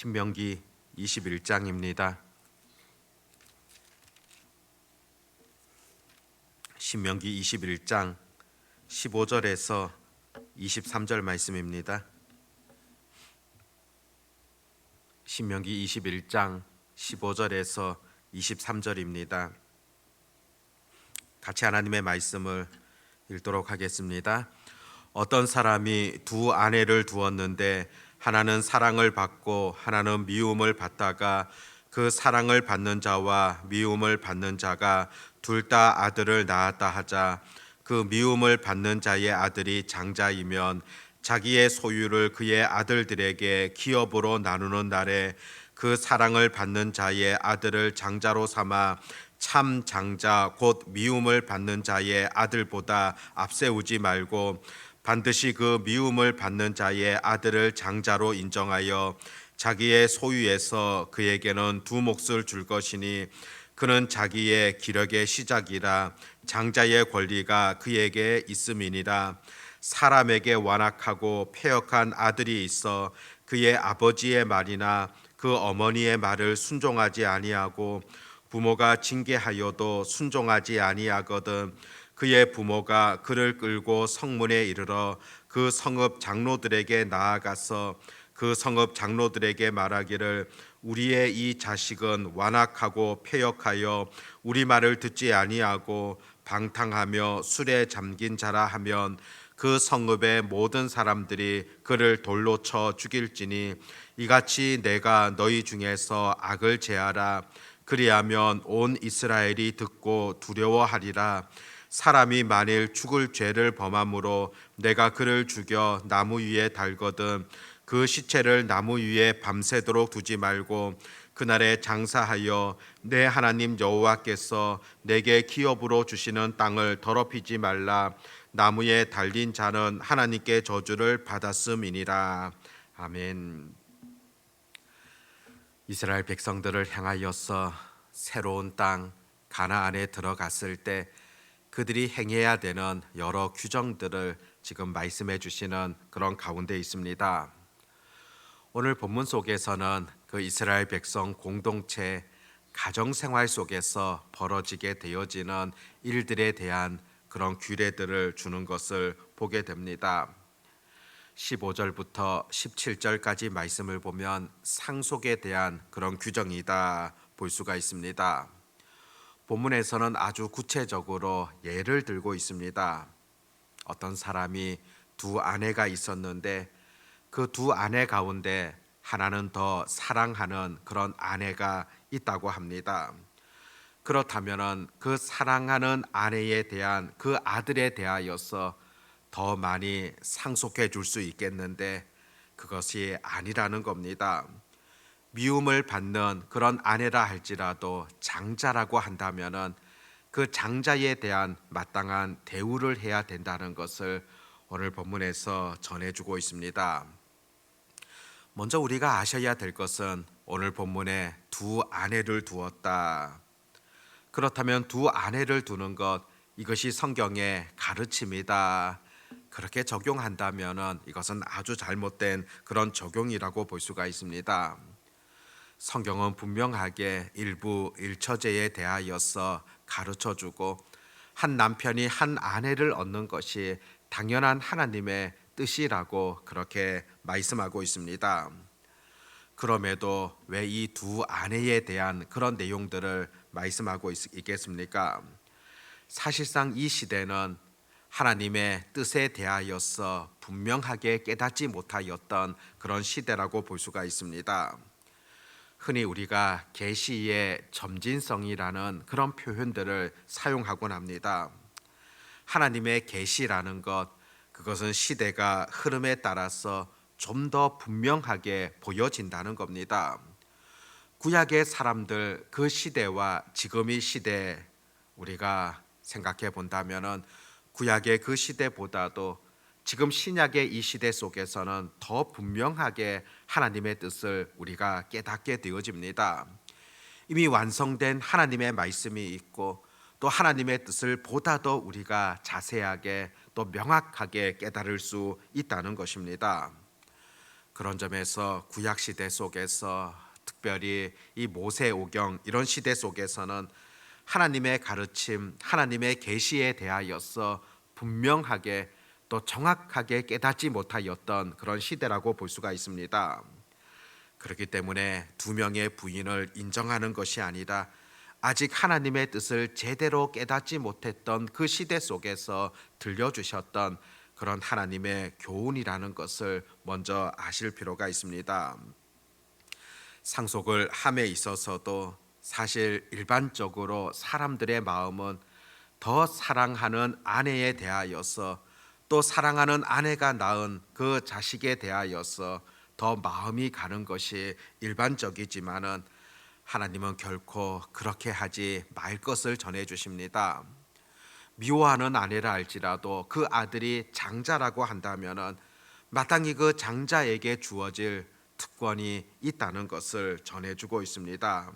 신명기 21장입니다. 신명기 21장 15절에서 23절 말씀입니다. 신명기 21장 15절에서 23절입니다. 같이 하나님의 말씀을 읽도록 하겠습니다. 어떤 사람이 두 아내를 두었는데 하나는 사랑을 받고 하나는 미움을 받다가 그 사랑을 받는 자와 미움을 받는 자가 둘 다 아들을 낳았다 하자 그 미움을 받는 자의 아들이 장자이면 자기의 소유를 그의 아들들에게 기업으로 나누는 날에 그 사랑을 받는 자의 아들을 장자로 삼아 참 장자 곧 미움을 받는 자의 아들보다 앞세우지 말고 반드시 그 미움을 받는 자의 아들을 장자로 인정하여 자기의 소유에서 그에게는 두 몫을 줄 것이니 그는 자기의 기력의 시작이라 장자의 권리가 그에게 있음이니라. 사람에게 완악하고 폐역한 아들이 있어 그의 아버지의 말이나 그 어머니의 말을 순종하지 아니하고 부모가 징계하여도 순종하지 아니하거든 그의 부모가 그를 끌고 성문에 이르러 그 성읍 장로들에게 나아가서 그 성읍 장로들에게 말하기를 우리의 이 자식은 완악하고 폐역하여 우리 말을 듣지 아니하고 방탕하며 술에 잠긴 자라 하면 그 성읍의 모든 사람들이 그를 돌로 쳐 죽일지니 이같이 내가 너희 중에서 악을 제하라. 그리하면 온 이스라엘이 듣고 두려워하리라 사람이 만일 죽을 죄를 범함으로 내가 그를 죽여 나무 위에 달거든 그 시체를 나무 위에 밤새도록 두지 말고 그날에 장사하여 내 하나님 여호와께서 내게 기업으로 주시는 땅을 더럽히지 말라 나무에 달린 자는 하나님께 저주를 받았음이니라 아멘. 이스라엘 백성들을 향하여서 새로운 땅 가나안에 들어갔을 때 그들이 행해야 되는 여러 규정들을 지금 말씀해 주시는 그런 가운데 있습니다. 오늘 본문 속에서는 그 이스라엘 백성 공동체 가정 생활 속에서 벌어지게 되어지는 일들에 대한 그런 규례들을 주는 것을 보게 됩니다. 15절부터 17절까지 말씀을 보면 상속에 대한 그런 규정이다 볼 수가 있습니다. 본문에서는 아주 구체적으로 예를 들고 있습니다. 어떤 사람이 두 아내가 있었는데 그 두 아내 가운데 하나는 더 사랑하는 그런 아내가 있다고 합니다. 그렇다면은 그 사랑하는 아내에 대한 그 아들에 대하여서 더 많이 상속해 줄 수 있겠는데 그것이 아니라는 겁니다. 미움을 받는 그런 아내라 할지라도 장자라고 한다면은 그 장자에 대한 마땅한 대우를 해야 된다는 것을 오늘 본문에서 전해주고 있습니다. 먼저 우리가 아셔야 될 것은 오늘 본문에 두 아내를 두었다. 그렇다면 두 아내를 두는 것 이것이 성경의 가르침이다. 그렇게 적용한다면은 이것은 아주 잘못된 그런 적용이라고 볼 수가 있습니다. 성경은 분명하게 일부 일처제에 대하여서 가르쳐 주고 한 남편이 한 아내를 얻는 것이 당연한 하나님의 뜻이라고 그렇게 말씀하고 있습니다. 그럼에도 왜 이 두 아내에 대한 그런 내용들을 말씀하고 있, 있겠습니까? 사실상 이 시대는 하나님의 뜻에 대하여서 분명하게 깨닫지 못하였던 그런 시대라고 볼 수가 있습니다. 흔히 우리가 계시의 점진성이라는 그런 표현들을 사용하곤 합니다. 하나님의 계시라는 것 그것은 시대가 흐름에 따라서 좀 더 분명하게 보여진다는 겁니다. 구약의 사람들 그 시대와 지금의 시대 우리가 생각해 본다면은 구약의 그 시대보다도 지금 신약의 이 시대 속에서는 더 분명하게 하나님의 뜻을 우리가 깨닫게 되어집니다. 이미 완성된 하나님의 말씀이 있고 또 하나님의 뜻을 보다 더 우리가 자세하게 또 명확하게 깨달을 수 있다는 것입니다. 그런 점에서 구약 시대 속에서 특별히 이 모세 오경 이런 시대 속에서는 하나님의 가르침, 하나님의 계시에 대하여서 분명하게 또 정확하게 깨닫지 못하였던 그런 시대라고 볼 수가 있습니다. 그렇기 때문에 두 명의 부인을 인정하는 것이 아니라 아직 하나님의 뜻을 제대로 깨닫지 못했던 그 시대 속에서 들려주셨던 그런 하나님의 교훈이라는 것을 먼저 아실 필요가 있습니다. 상속을 함에 있어서도 사실 일반적으로 사람들의 마음은 더 사랑하는 아내에 대하여서 또 사랑하는 아내가 낳은 그 자식에 대하여서 더 마음이 가는 것이 일반적이지만은 하나님은 결코 그렇게 하지 말 것을 전해 주십니다. 미워하는 아내라 할지라도 그 아들이 장자라고 한다면은 마땅히 그 장자에게 주어질 특권이 있다는 것을 전해주고 있습니다.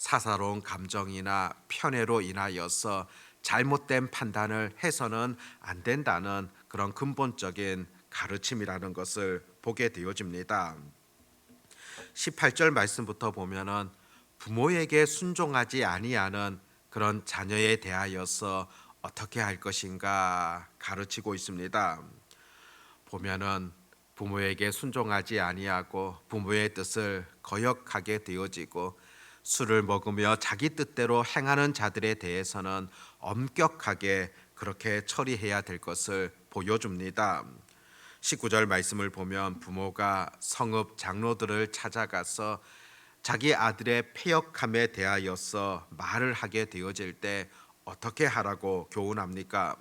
사사로운 감정이나 편애로 인하여서 잘못된 판단을 해서는 안 된다는 그런 근본적인 가르침이라는 것을 보게 되어집니다. 18절 말씀부터 보면은 부모에게 순종하지 아니하는 그런 자녀에 대하여서 어떻게 할 것인가 가르치고 있습니다. 보면은 부모에게 순종하지 아니하고 부모의 뜻을 거역하게 되어지고 술을 먹으며 자기 뜻대로 행하는 자들에 대해서는 엄격하게 그렇게 처리해야 될 것을 보여줍니다. 19절 말씀을 보면 부모가 성읍 장로들을 찾아가서 자기 아들의 폐역함에 대하여서 말을 하게 되어질 때 어떻게 하라고 교훈합니까?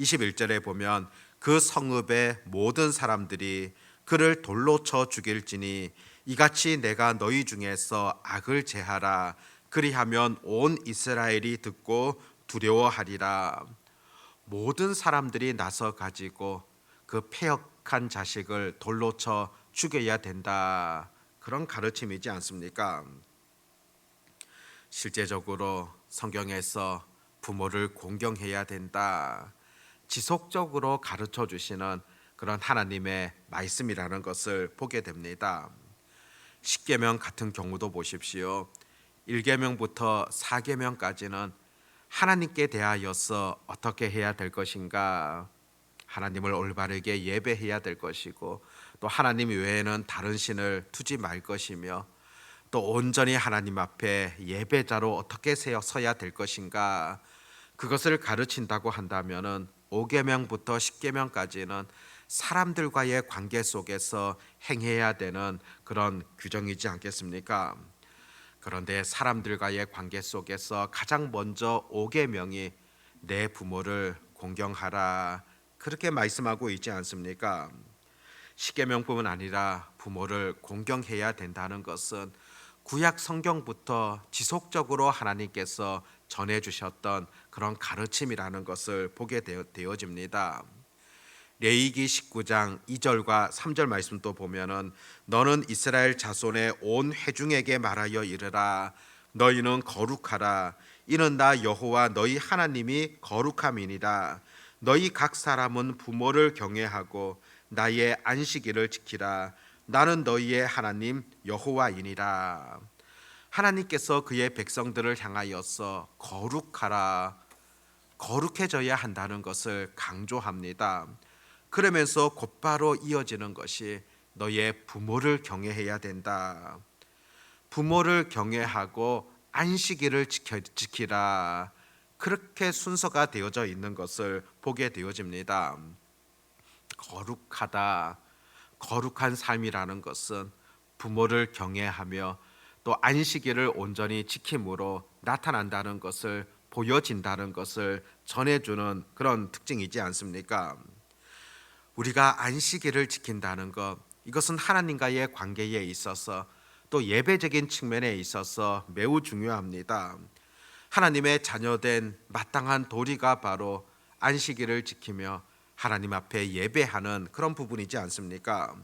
21절에 보면 그 성읍의 모든 사람들이 그를 돌로 쳐 죽일지니 이같이 내가 너희 중에서 악을 제하라 그리하면 온 이스라엘이 듣고 두려워하리라 모든 사람들이 나서 가지고 그 폐역한 자식을 돌로 쳐 죽여야 된다 그런 가르침이지 않습니까? 실제적으로 성경에서 부모를 공경해야 된다. 지속적으로 가르쳐 주시는 그런 하나님의 말씀이라는 것을 보게 됩니다. 십계명 같은 경우도 보십시오. 1계명부터 4계명까지는 하나님께 대하여서 어떻게 해야 될 것인가? 하나님을 올바르게 예배해야 될 것이고 또 하나님 외에는 다른 신을 두지 말 것이며 또 온전히 하나님 앞에 예배자로 어떻게 서야 될 것인가? 그것을 가르친다고 한다면은 5계명부터 10계명까지는 사람들과의 관계 속에서 행해야 되는 그런 규정이지 않겠습니까? 그런데 사람들과의 관계 속에서 가장 먼저 5계명이 내 부모를 공경하라 그렇게 말씀하고 있지 않습니까? 10계명뿐만 아니라 부모를 공경해야 된다는 것은 구약 성경부터 지속적으로 하나님께서 전해 주셨던 그런 가르침이라는 것을 보게 되어, 집니다 레이기 19장 2절과 3절 말씀도 보면은 너는 이스라엘 자손의 온 회중에게 말하여 이르라. 너희는 거룩하라. 이는 나 여호와 너희 하나님이 거룩함이니라. 너희 각 사람은 부모를 경외하고 나의 안식일을 지키라. 나는 너희의 하나님 여호와이니라. 하나님께서 그의 백성들을 향하여서 거룩하라. 거룩해져야 한다는 것을 강조합니다. 그러면서 곧바로 이어지는 것이 너의 부모를 경외해야 된다. 부모를 경외하고 안식일을 지키라. 그렇게 순서가 되어져 있는 것을 보게 되어집니다. 거룩하다. 거룩한 삶이라는 것은 부모를 경외하며 또 안식일을 온전히 지킴으로 나타난다는 것을 보여진다는 것을 전해주는 그런 특징이지 않습니까? 우리가 안식일을 지킨다는 것 이것은 하나님과의 관계에 있어서 또 예배적인 측면에 있어서 매우 중요합니다. 하나님의 자녀된 마땅한 도리가 바로 안식일을 지키며 하나님 앞에 예배하는 그런 부분이지 않습니까?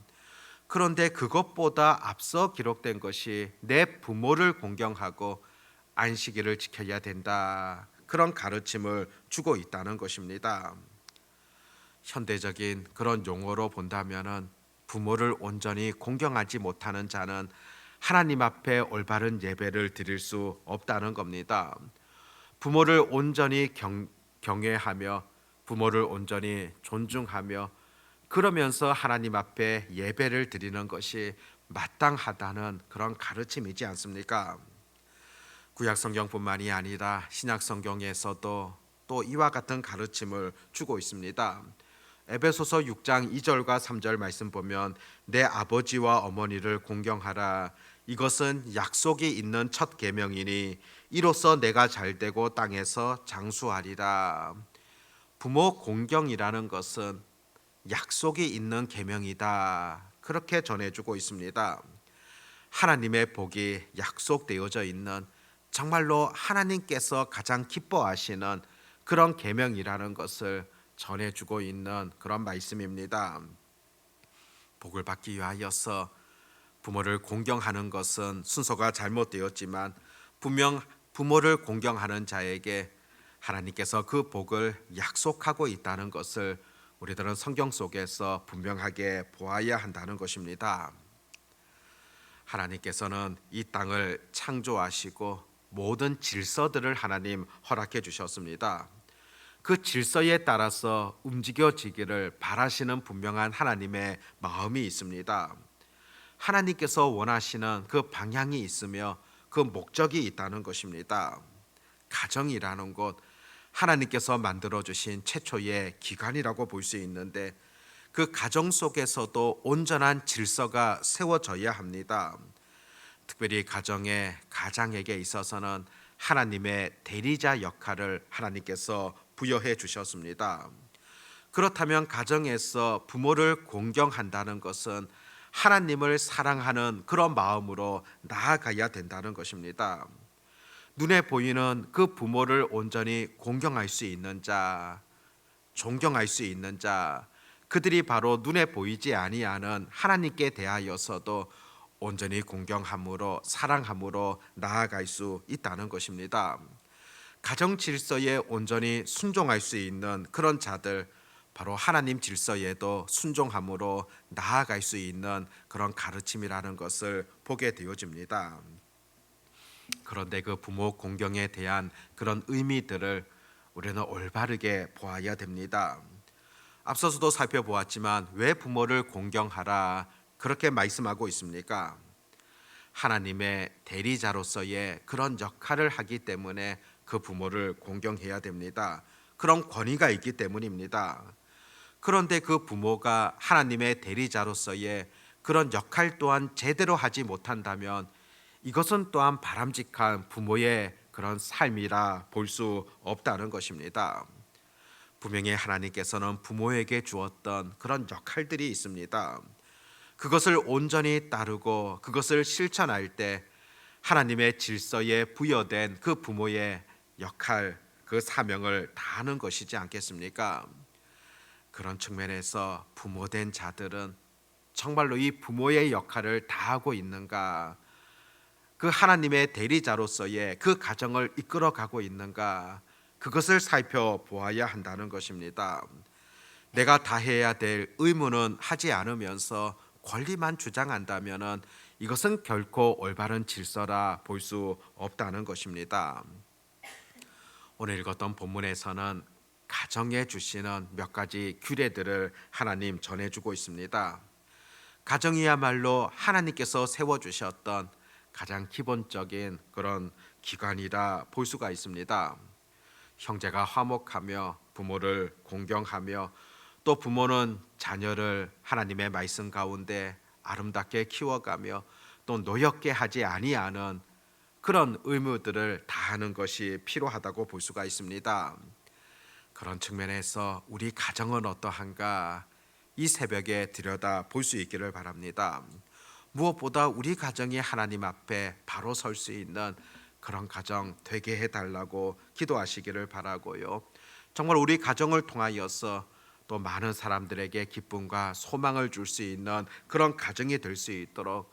그런데 그것보다 앞서 기록된 것이 내 부모를 공경하고 안식일을 지켜야 된다. 그런 가르침을 주고 있다는 것입니다. 현대적인 그런 용어로 본다면은 부모를 온전히 공경하지 못하는 자는 하나님 앞에 올바른 예배를 드릴 수 없다는 겁니다. 부모를 온전히 경, 경외하며 부모를 온전히 존중하며 그러면서 하나님 앞에 예배를 드리는 것이 마땅하다는 그런 가르침이지 않습니까? 구약 성경뿐만이 아니라 신약 성경에서도 또 이와 같은 가르침을 주고 있습니다. 에베소서 6장 2절과 3절 말씀 보면 내 아버지와 어머니를 공경하라 이것은 약속이 있는 첫 계명이니 이로써 내가 잘 되고 땅에서 장수하리라. 부모 공경이라는 것은 약속이 있는 계명이다. 그렇게 전해주고 있습니다. 하나님의 복이 약속되어져 있는 정말로 하나님께서 가장 기뻐하시는 그런 계명이라는 것을 전해주고 있는 그런 말씀입니다. 복을 받기 위하여서 부모를 공경하는 것은 순서가 잘못되었지만 분명 부모를 공경하는 자에게 하나님께서 그 복을 약속하고 있다는 것을 우리들은 성경 속에서 분명하게 보아야 한다는 것입니다. 하나님께서는 이 땅을 창조하시고 모든 질서들을 하나님 허락해 주셨습니다. 그 질서에 따라서 움직여지기를 바라시는 분명한 하나님의 마음이 있습니다. 하나님께서 원하시는 그 방향이 있으며 그 목적이 있다는 것입니다. 가정이라는 곳 하나님께서 만들어 주신 최초의 기관이라고 볼 수 있는데 그 가정 속에서도 온전한 질서가 세워져야 합니다. 특별히 가정의 가장에게 있어서는 하나님의 대리자 역할을 하나님께서 부여해 주셨습니다. 그렇다면 가정에서 부모를 공경한다는 것은 하나님을 사랑하는 그런 마음으로 나아가야 된다는 것입니다. 눈에 보이는 그 부모를 온전히 공경할 수 있는 자, 존경할 수 있는 자, 그들이 바로 눈에 보이지 아니하는 하나님께 대하여서도 온전히 공경함으로 사랑함으로 나아갈 수 있다는 것입니다. 가정 질서에 온전히 순종할 수 있는 그런 자들 바로 하나님 질서에도 순종함으로 나아갈 수 있는 그런 가르침이라는 것을 보게 되어집니다. 그런데 그 부모 공경에 대한 그런 의미들을 우리는 올바르게 보아야 됩니다. 앞서서도 살펴보았지만 왜 부모를 공경하라 그렇게 말씀하고 있습니까? 하나님의 대리자로서의 그런 역할을 하기 때문에 그 부모를 공경해야 됩니다. 그런 권위가 있기 때문입니다. 그런데 그 부모가 하나님의 대리자로서의 그런 역할 또한 제대로 하지 못한다면 이것은 또한 바람직한 부모의 그런 삶이라 볼 수 없다는 것입니다. 분명히 하나님께서는 부모에게 주었던 그런 역할들이 있습니다. 그것을 온전히 따르고 그것을 실천할 때 하나님의 질서에 부여된 그 부모의 역할, 그 사명을 다하는 것이지 않겠습니까? 그런 측면에서 부모된 자들은 정말로 이 부모의 역할을 다하고 있는가? 그 하나님의 대리자로서의 그 가정을 이끌어가고 있는가? 그것을 살펴보아야 한다는 것입니다. 내가 다 해야 될 의무는 하지 않으면서 권리만 주장한다면은 이것은 결코 올바른 질서라 볼 수 없다는 것입니다. 오늘 읽었던 본문에서는 가정에 주시는 몇 가지 규례들을 하나님 전해주고 있습니다. 가정이야말로 하나님께서 세워주셨던 가장 기본적인 그런 기관이라 볼 수가 있습니다. 형제가 화목하며 부모를 공경하며 또 부모는 자녀를 하나님의 말씀 가운데 아름답게 키워가며 또 노엽게 하지 아니하는 그런 의무들을 다하는 것이 필요하다고 볼 수가 있습니다. 그런 측면에서 우리 가정은 어떠한가 이 새벽에 들여다 볼 수 있기를 바랍니다. 무엇보다 우리 가정이 하나님 앞에 바로 설 수 있는 그런 가정 되게 해달라고 기도하시기를 바라고요. 정말 우리 가정을 통하여서 또 많은 사람들에게 기쁨과 소망을 줄 수 있는 그런 가정이 될 수 있도록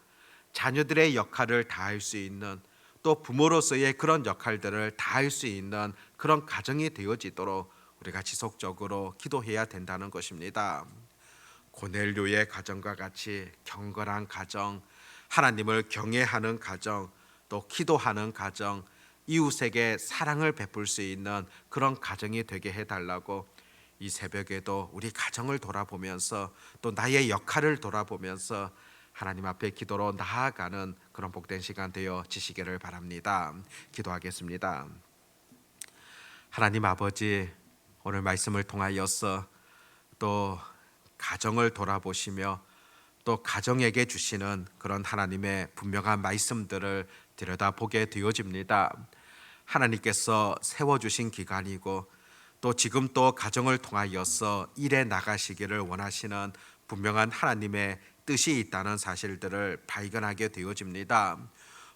자녀들의 역할을 다할 수 있는 또 부모로서의 그런 역할들을 다할 수 있는 그런 가정이 되어지도록 우리가 지속적으로 기도해야 된다는 것입니다. 고넬료의 가정과 같이 경건한 가정, 하나님을 경외하는 가정, 또 기도하는 가정, 이웃에게 사랑을 베풀 수 있는 그런 가정이 되게 해달라고 이 새벽에도 우리 가정을 돌아보면서 또 나의 역할을 돌아보면서 하나님 앞에 기도로 나아가는 그런 복된 시간 되어 지시기를 바랍니다. 기도하겠습니다. 하나님 아버지 오늘 말씀을 통하여서 또 가정을 돌아보시며 또 가정에게 주시는 그런 하나님의 분명한 말씀들을 들여다보게 되어집니다. 하나님께서 세워주신 기간이고 또 지금 또 가정을 통하여서 일에 나가시기를 원하시는 분명한 하나님의 뜻이 있다는 사실들을 발견하게 되어집니다.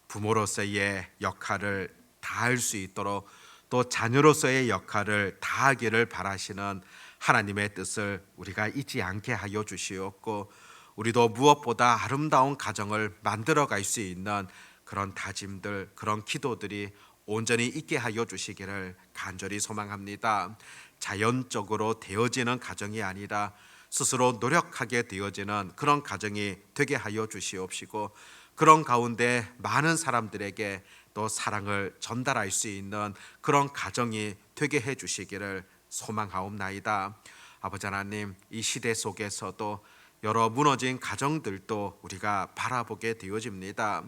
부모로서의 역할을 다할 수 있도록 또 자녀로서의 역할을 다하기를 바라시는 하나님의 뜻을 우리가 잊지 않게 하여 주시옵고 우리도 무엇보다 아름다운 가정을 만들어 갈 수 있는 그런 다짐들 그런 기도들이 온전히 있게 하여 주시기를 간절히 소망합니다. 자연적으로 되어지는 가정이 아니라 스스로 노력하게 되어지는 그런 가정이 되게 하여 주시옵시고 그런 가운데 많은 사람들에게 또 사랑을 전달할 수 있는 그런 가정이 되게 해 주시기를 소망하옵나이다. 아버지 하나님 이 시대 속에서도 여러 무너진 가정들도 우리가 바라보게 되어집니다.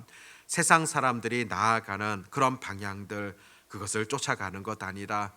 세상 사람들이 나아가는 그런 방향들 그것을 쫓아가는 것 아니라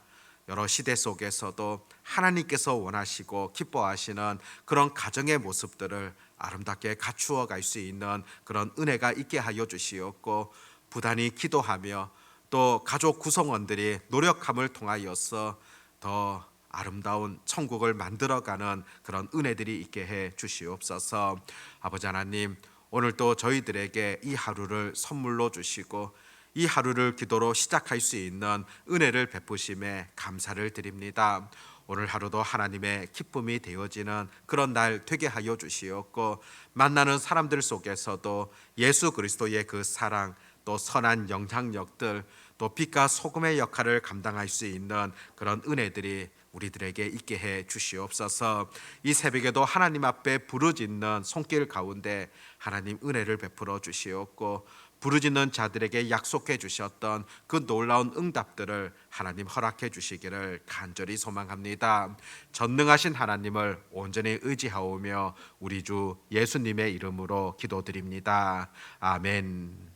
여러 시대 속에서도 하나님께서 원하시고 기뻐하시는 그런 가정의 모습들을 아름답게 갖추어 갈 수 있는 그런 은혜가 있게 하여 주시옵고 부단히 기도하며 또 가족 구성원들이 노력함을 통하여서 더 아름다운 천국을 만들어가는 그런 은혜들이 있게 해 주시옵소서. 아버지 하나님, 오늘 또 저희들에게 이 하루를 선물로 주시고 이 하루를 기도로 시작할 수 있는 은혜를 베푸심에 감사를 드립니다. 오늘 하루도 하나님의 기쁨이 되어지는 그런 날 되게 하여 주시옵고 만나는 사람들 속에서도 예수 그리스도의 그 사랑 또 선한 영향력들 또 빛과 소금의 역할을 감당할 수 있는 그런 은혜들이 우리들에게 있게 해 주시옵소서. 이 새벽에도 하나님 앞에 부르짖는 손길 가운데 하나님 은혜를 베풀어 주시옵고 부르짖는 자들에게 약속해 주셨던 그 놀라운 응답들을 하나님 허락해 주시기를 간절히 소망합니다. 전능하신 하나님을 온전히 의지하오며 우리 주 예수님의 이름으로 기도드립니다. 아멘.